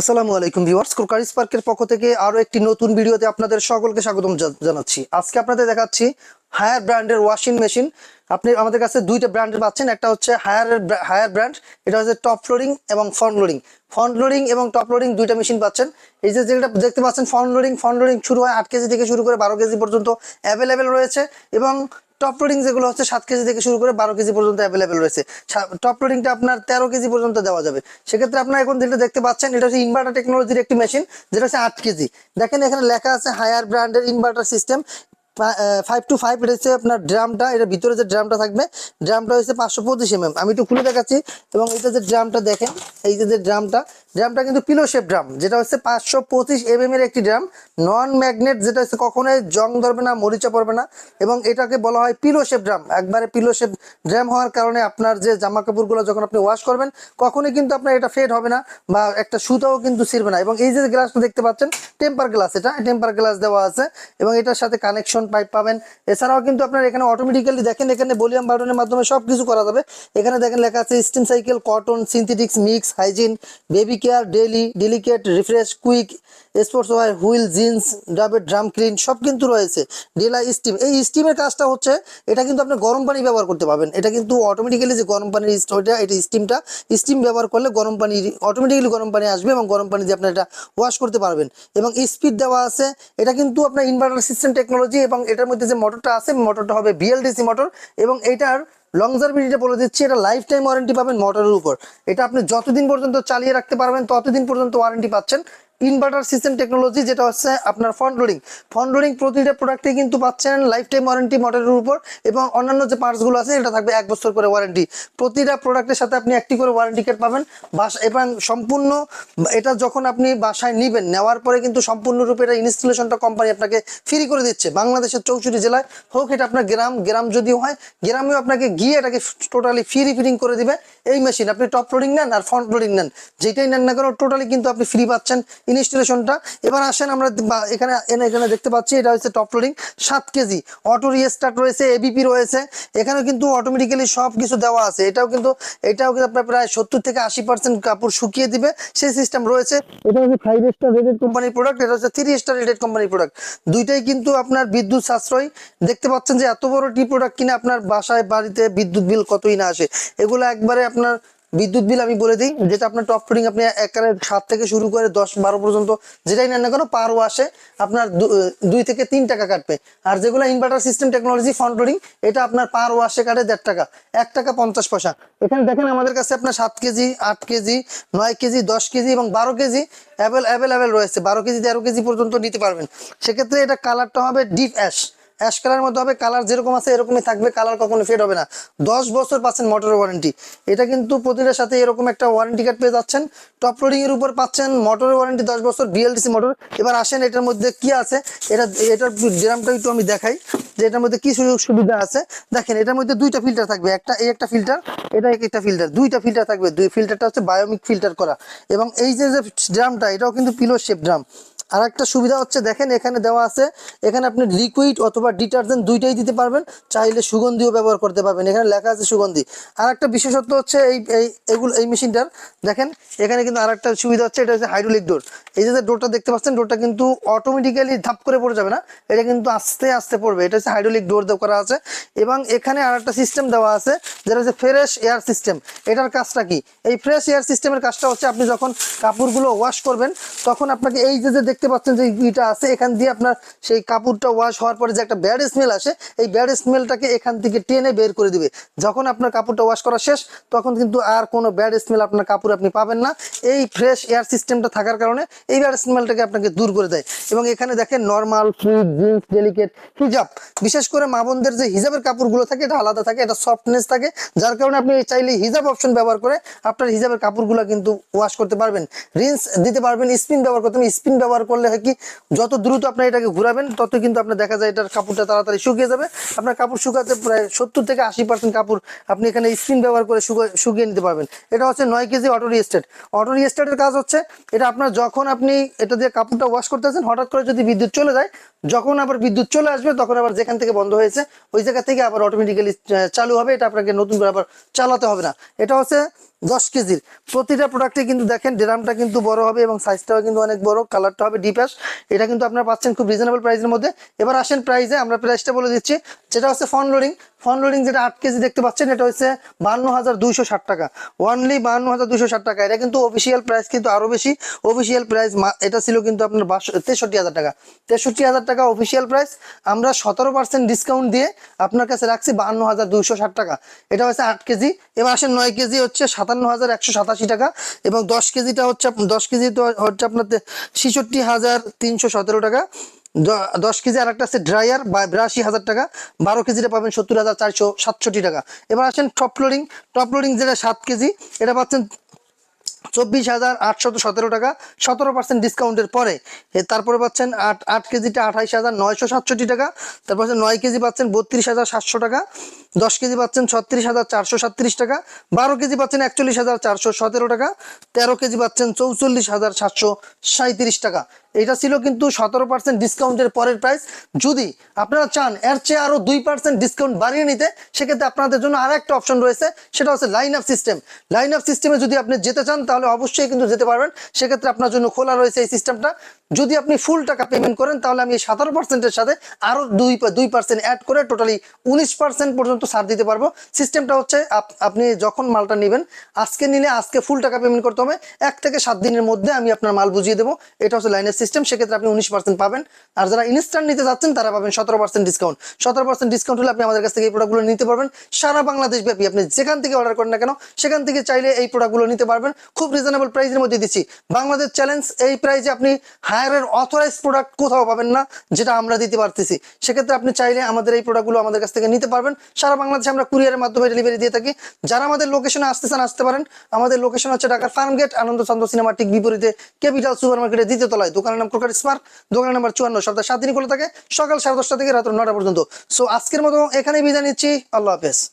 আসসালামু আলাইকুম ভিউয়ার্স, কুরকারিস পার্কের পক্ষ থেকে আরও একটি নতুন ভিডিওতে আপনাদের সকলকে স্বাগতম জানাচ্ছি। আজকে আপনাদের দেখাচ্ছি হায়ার ব্র্যান্ডের ওয়াশিং মেশিন। আপনি আমাদের কাছে দুইটা ব্র্যান্ডের পাচ্ছেন, একটা হচ্ছে হায়ার হায়ার ব্র্যান্ড, এটা হচ্ছে টপ ফ্লোরিং এবং ফ্রন্ট লোডিং। ফ্রন্ট লোডিং এবং টপ লোডিং দুইটা মেশিন পাচ্ছেন। এই যে যেটা দেখতে পাচ্ছেন, ফ্রন্ট লোডিং ফ্রন্ট লোডিং শুরু হয় আট কেজি থেকে শুরু করে বারো কেজি পর্যন্ত অ্যাভেলেবেল রয়েছে এবং টপ লোডিং যেগুলো হচ্ছে সাত কেজি থেকে শুরু করে বারো কেজি পর্যন্ত অ্যাভেলেবেল রয়েছে। টপ লোডিংটা আপনার তেরো কেজি পর্যন্ত দেওয়া যাবে। সেক্ষেত্রে আপনার এখন যেটা দেখতে পাচ্ছেন, এটা হচ্ছে ইনভার্টার টেকনোলজির একটি মেশিন যেটা হচ্ছে আট কেজি। দেখেন এখানে লেখা আছে হায়ার ব্র্যান্ডের inverter system five two five এটা হচ্ছে আপনার ড্রামটা এটার ভিতরে যে ড্রামটা থাকবে ড্রামটা হচ্ছে পাঁচশো পঁচিশ এম আমি একটু খুলে দেখাচ্ছি, এবং এটা যে ড্রামটা দেখেন, এই যে ড্রামটা ড্রামটা কিন্তু পিলো শেপ ড্রাম যেটা হচ্ছে পাঁচশো পঁচিশ এম এর একটি ড্রাম নন ম্যাগনেট যেটা হচ্ছে কখনোই জং ধরবে না, মরিচা পড়বে না, এবং এটাকে বলা হয় পিলো শেপ ড্রাম একবারে পিলো শেপ ড্রাম হওয়ার কারণে আপনার যে জামা কাপড়গুলো যখন আপনি ওয়াশ করবেন, কখনোই কিন্তু আপনার এটা ফেড হবে না, বা একটা সুতাও কিন্তু ছিঁড়বে না। এবং এই যে গ্লাসটা দেখতে পাচ্ছেন টেম্পার গ্লাস এটা টেম্পার গ্লাস দেওয়া আছে, এবং এটার সাথে কানেকশন পাইপ পাবেন। এছাড়াও কিন্তু আপনার এখানে অটোমেটিক্যালি দেখেন এখানে ভলিউম বাটনের মাধ্যমে সব কিছু করা যাবে। এখানে দেখেন লেখা আছে steam cycle cotton synthetics mix hygiene baby care deli delicate refresh quick sports wear wool jeans ডাবের ড্রাম ক্লিন সব কিন্তু রয়েছে। ডেলা স্টিম এই স্টিমের কাজটা হচ্ছে, এটা কিন্তু আপনি গরম পানি ব্যবহার করতে পারবেন। এটা কিন্তু অটোমেটিক্যালি যে গরম পানির ওইটা এটা স্টিমটা স্টিম ব্যবহার করলে গরম পানি অটোমেটিক্যালি গরম পানি আসবে এবং গরম পানি দিয়ে আপনি এটা ওয়াশ করতে পারবেন। এবং স্পিড দেওয়া আছে, এটা কিন্তু আপনার ইনভার্টার সিস্টেম টেকনোলজি এবং এটার মধ্যে যে মোটরটা আছে মোটরটা হবে বিএলডিসি মোটর এবং এইটার লংজারভিটিটা বলে দিচ্ছি, এটা লাইফ টাইম ওয়ারেন্টি পাবেন মোটরের উপর। এটা আপনি যতদিন পর্যন্ত চালিয়ে রাখতে পারবেন, ততদিন পর্যন্ত ওয়ারেন্টি পাচ্ছেন। ইনভার্টার সিস্টেম টেকনোলজি যেটা হচ্ছে আপনার ফ্রন্ট লোডিং ফ্রন্ট লোডিং প্রতিটা প্রোডাক্টে কিন্তু পাচ্ছেন লাইফ টাইম ওয়ারেন্টি মোটরের উপর এবং অন্যান্য যে পার্টসগুলো আছে, এটা থাকবে এক বছর করে ওয়ারেন্টি প্রতিটা প্রোডাক্টের সাথে আপনি একটি করে ওয়ারেন্টি কার্ড পাবেন। বাস এবং সম্পূর্ণ, এটা যখন আপনি বাসায় নেবেন, নেওয়ার পরে কিন্তু সম্পূর্ণরূপে এটা ইনস্টলেশনটা কোম্পানি আপনাকে ফ্রি করে দিচ্ছে। বাংলাদেশের চৌষট্টি জেলায় হোক, এটা আপনার গ্রাম গ্রাম যদিও হয়, গ্রামেও আপনাকে গিয়ে এটাকে টোটালি ফ্রি ফিটিং করে দিবে। এই মেশিন আপনি টপ লোডিং নেন আর ফ্রন্ট লোডিং নেন। যেটাই নেন না কেন টোটালি কিন্তু আপনি ফ্রি পাচ্ছেন। ইনস্টলেশনটা। এবার আসেন আমরা এখানে, এনে এখানে দেখতে পাচ্ছি, এটা হচ্ছে টপ লোডিং সাত কেজি। অটো রিস্টার্ট রয়েছে এবিপি রয়েছে। এখানেও কিন্তু অটোমেটিক্যালি সব কিছু দেওয়া আছে। এটাও কিন্তু এটাও কিন্তু আপনার প্রায় সত্তর থেকে আশি পার্সেন্ট কাপড় শুকিয়ে দিবে। সেই সিস্টেম রয়েছে। এটা হচ্ছে ফাইভ স্টার রেটেড কোম্পানির প্রোডাক্ট এটা হচ্ছে থ্রি স্টার রেটেড কোম্পানির প্রোডাক্ট দুইটাই কিন্তু আপনার বিদ্যুৎ সাশ্রয়। দেখতে পাচ্ছেন যে এত বড় টি প্রোডাক্ট কিনে আপনার বাসায়, বাড়িতে বিদ্যুৎ বিল কতই না আসে। এগুলো একবারে আপনার বিদ্যুৎ বিল আমি বলে দিই যেটা আপনার টপ ফিডিং আপনি একারে সাত থেকে শুরু করে দশ, বারো পর্যন্ত যেটাই নেন না কেন পার ওয়াশে আপনার দুই থেকে তিন টাকা কাটবে। আর যেগুলো ইনভার্টার সিস্টেম টেকনোলজি ফ্রন্ট এটা আপনার পার ওয়াশে কাটে দেড় টাকা, এক টাকা পঞ্চাশ পয়সা। এখানে দেখেন আমাদের কাছে আপনার সাত কেজি, আট কেজি, নয় কেজি, দশ কেজি এবং বারো কেজি অ্যাভেল অ্যাভেলেবেল রয়েছে। বারো কেজি, তেরো কেজি পর্যন্ত নিতে পারবেন। সেক্ষেত্রে এটা কালারটা হবে ডিপ অ্যাশ অ্যাশ কালার মধ্যে হবে, কালার যেরকম আছে এরকমই থাকবে, কালার কখনো ফেড হবে না। দশ বছর পাচ্ছেন মোটর ওয়ারেন্টি এটা কিন্তু প্রতিটার সাথে এরকম একটা ওয়ারেন্টি কার্ড পেয়ে যাচ্ছেন। টপ লোডিং এর উপর পাচ্ছেন মোটরের ওয়ারেন্টি দশ বছর বিএলডিসি মোটর এবার আসেন, এটার মধ্যে কি আছে? এটা, এটার ড্রামটা একটু আমি দেখাই, যে এটার মধ্যে কি সুযোগ সুবিধা আছে। দেখেন, এটার মধ্যে দুইটা ফিল্টার থাকবে। একটা, এই একটা ফিল্টার এটা এক একটা ফিল্টার দুইটা ফিল্টার থাকবে। দুই ফিল্টারটা হচ্ছে বায়োমিক ফিল্টার করা। এবং এই যে ড্রামটা এটাও কিন্তু পিলো শেপ ড্রাম আর একটা সুবিধা হচ্ছে, দেখেন এখানে দেওয়া আছে, এখানে আপনি লিকুইড অথবা ডিটারজেন্ট দুইটাই দিতে পারবেন, চাইলে সুগন্ধিও ব্যবহার করতে পারবেন, এখানে লেখা আছে সুগন্ধি। আর একটা বিশেষত্ব হচ্ছে এই এই, এগুলো, এই মেশিনটার, দেখেন এখানে কিন্তু আর একটা সুবিধা হচ্ছে, এটা হচ্ছে হাইড্রোলিক ডোর এই যে ডোরটা দেখতে পাচ্ছেন ডোরটা কিন্তু অটোমেটিক্যালি ধাপ করে পড়ে যাবে না, এটা কিন্তু আস্তে আস্তে পড়বে, এটা হচ্ছে হাইড্রোলিক ডোর দেওয়া করা আছে। এবং এখানে আর একটা সিস্টেম দেওয়া আছে, যেটা হচ্ছে ফ্রেশ এয়ার সিস্টেম এটার কাজটা কি? এই ফ্রেশ এয়ার সিস্টেমের কাজটা হচ্ছে, আপনি যখন কাপড়গুলো ওয়াশ করবেন, তখন আপনাকে এই যে যে দেখতে পাচ্ছেন যে ইটা আছে, এখান দিয়ে আপনার সেই কাপড়টা ওয়াশ হওয়ার পরে যে একটা ব্যাড স্মেল আসে, এই ব্যাড স্মেলটাকে এখান থেকে টেনে বের করে দিবে। যখন আপনার কাপড়টা ওয়াশ করা শেষ, তখন কিন্তু আর কোনো ব্যাড স্মেল আপনার কাপড় আপনি পাবেন না। এই ফ্রেশ এয়ার সিস্টেমটা থাকার কারণে এই ব্যাড স্মেলটাকে আপনাকে দূর করে দেয়। এবং এখানে দেখেন নর্মাল ফ্লুইড জিন্স ডেলিকেট হিজাব বিশেষ করে মা বোনদের যে হিজাবের কাপড়গুলো থাকে, এটা আলাদা থাকে, এটা সফটনেস থাকে। যার কারণে আপনি চাইলে হিজাব অপশন ব্যবহার করে আপনার হিজাবের কাপড়গুলো কিন্তু ওয়াশ করতে পারবেন। রিন্স দিতে পারবেন স্পিন ব্যবহার করতে স্পিন ব্যবহার করলে হয় কি, যত দ্রুত আপনি এটাকে ঘুরাবেন, তত কিন্তু আপনার দেখা যায় এটার কাপড়টা তাড়াতাড়ি শুকিয়ে যাবে। আপনার কাপড় শুকাতে প্রায় সত্তর থেকে আশি পার্সেন্ট কাপড় আপনি এখানে স্পিন ব্যবহার করে শুকা- শুকিয়ে নিতে পারবেন। এটা হচ্ছে নয় কেজি অটো রিস্টেট অটো রিস্টেটের কাজ হচ্ছে, এটা আপনার যখন আপনি এটা দিয়ে কাপড়টা ওয়াশ করতেছেন, হঠাৎ করে যদি বিদ্যুৎ চলে যায় যখন আবার বিদ্যুৎ চলে আসবে, তখন আবার যেখান থেকে বন্ধ হয়েছে, ওই জায়গা থেকে আবার অটোমেটিক্যালি চালু হবে। এটা আপনাকে নতুন করে আবার চালাতে হবে না। এটা হচ্ছে দশ কেজির। প্রতিটা প্রোডাক্টে কিন্তু দেখেন ড্রামটা কিন্তু বড় হবে এবং সাইজটাও কিন্তু অনেক বড় কালারটা হবে ডিপ এটা কিন্তু আপনারা পাচ্ছেন খুব রিজনেবল প্রাইসের মধ্যে। এবার আসেন প্রাইসে আমরা প্রাইসটা বলে দিচ্ছি। যেটা হচ্ছে ফন লোডিং ফন লোডিং যেটা আট কেজি দেখতে পাচ্ছেন, এটা হচ্ছে বান্ন হাজার দুইশো ষাট টাকা। ওয়ানলি বান্ন হাজার দুইশো ষাট টাকা। এটা কিন্তু অফিসিয়াল প্রাইস কিন্তু আরও বেশি। অফিসিয়াল প্রাইস এটা ছিল কিন্তু আপনার তেষট্টি হাজার টাকা। তেষট্টি হাজার টাকা অফিসিয়াল প্রাইস আমরা সতেরো পার্সেন্ট ডিসকাউন্ট দিয়ে আপনার কাছে রাখছি বান্ন হাজার দুইশো ষাট টাকা। এটা হচ্ছে আট কেজি। এবার আসেন নয় কেজি হচ্ছে সাতান্ন হাজার একশো সাতাশি টাকা এবং দশ কেজিটা হচ্ছে দশ কেজি তো হচ্ছে আপনার ছেষট্টি হাজার তিনশো সতেরো টাকা। দশ কেজি আর একটা আছে ড্রায়ার বা বিরাশি হাজার টাকা। বারো কেজিটা পাবেন সত্তর হাজার চারশো সাতষট্টি টাকা। এবার আসেন টপ লোডিং টপ লোডিং যেটা সাত কেজি, এটা পাচ্ছেন চব্বিশ হাজার আটশত সতেরো টাকা। সতেরো পার্সেন্ট ডিসকাউন্টের পরে তারপরে পাচ্ছেন আট আট কেজিটা আঠাইশ হাজার নয়শো সাতষট্টি টাকা। তারপর নয় কেজি পাচ্ছেন বত্রিশ হাজার সাতশো টাকা। দশ কেজি পাচ্ছেন ছত্রিশ হাজার চারশো সাতত্রিশ টাকা। বারো কেজি পাচ্ছেন একচল্লিশ হাজার চারশো সতেরো টাকা। তেরো কেজি পাচ্ছেন চৌচল্লিশ হাজার সাতশো সাঁত্রিশ টাকা। এটা ছিল কিন্তু সতেরো পার্সেন্ট ডিসকাউন্টের পরের প্রাইস যদি আপনারা চান এর চেয়ে আরও দুই পার্সেন্ট ডিসকাউন্ট বাড়িয়ে নিতে, সেক্ষেত্রে আপনাদের জন্য আর একটা অপশন রয়েছে, সেটা হচ্ছে line up system line up সিস্টেমে যদি আপনি যেতে চান, তাহলে অবশ্যই কিন্তু যেতে পারবেন। সেক্ষেত্রে আপনার জন্য খোলা রয়েছে এই সিস্টেমটা যদি আপনি ফুল টাকা পেমেন্ট করেন, তাহলে আমি এই সতেরো পার্সেন্টের সাথে আরও দুই দুই পার্সেন্ট অ্যাড করে টোটালি উনিশ পার্সেন্ট পর্যন্ত ছাড় দিতে পারব। সিস্টেমটা হচ্ছে আপ- আপনি যখন মালটা নেবেন, আজকে নিলে আজকে ফুল টাকা পেমেন্ট করতে হবে। এক থেকে সাত দিনের মধ্যে আমি আপনার মাল বুঝিয়ে দেবো। এটা হচ্ছে লাইনের সিস্টেম সেক্ষেত্রে আপনি উনিশ পার্সেন্ট পাবেন। আর যারা ইনস্ট্যান্ট নিতে যাচ্ছেন, তারা পাবেন সতেরো পার্সেন্ট ডিসকাউন্ট সতেরো পার্সেন্ট ডিসকাউন্ট হলে আপনি আমাদের কাছ থেকে এই প্রোডাক্টগুলো নিতে পারবেন। সারা বাংলাদেশ ব্যাপী আপনি যেখান থেকে অর্ডার করেন না কেন, সেখান থেকে চাইলে এই প্রোডাক্টগুলো নিতে পারবেন। খুব রিজনেবল প্রাইসের মধ্যে দিচ্ছি। বাংলাদেশ চ্যালেঞ্জ এই প্রাইসে আপনি হায়ারের অথরাইজ প্রোডাক্ট কোথাও পাবেন না, যেটা আমরা দিতে পারতেছি। সেক্ষেত্রে আপনি চাইলে আমাদের এই প্রোডাক্টগুলো আমাদের কাছ থেকে নিতে পারবেন। সারা বাংলাদেশে আমরা কুরিয়ারের মাধ্যমে ডেলিভারি দিয়ে থাকি। যারা আমাদের লোকেশনে আসতে চান, আসতে পারেন। আমাদের লোকেশন হচ্ছে ঢাকার ফার্ম গেট আনন্দ চন্দ্র সিনেমা ঠিক বিপরীতে ক্যাপিটাল সুপার মার্কেটের দ্বিতীয় তলায়। দোকানের নাম ক্রোকার স্মার্ট, দোকানের নাম্বার চুয়ান্ন, সপ্তাহ সাত দিন খোলা থাকে, সকাল সাড়ে দশটা থেকে রাত্র নটা পর্যন্ত। সো আজকের মতো এখানেই বিদায় নিচ্ছি। আল্লাহ হাফেজ।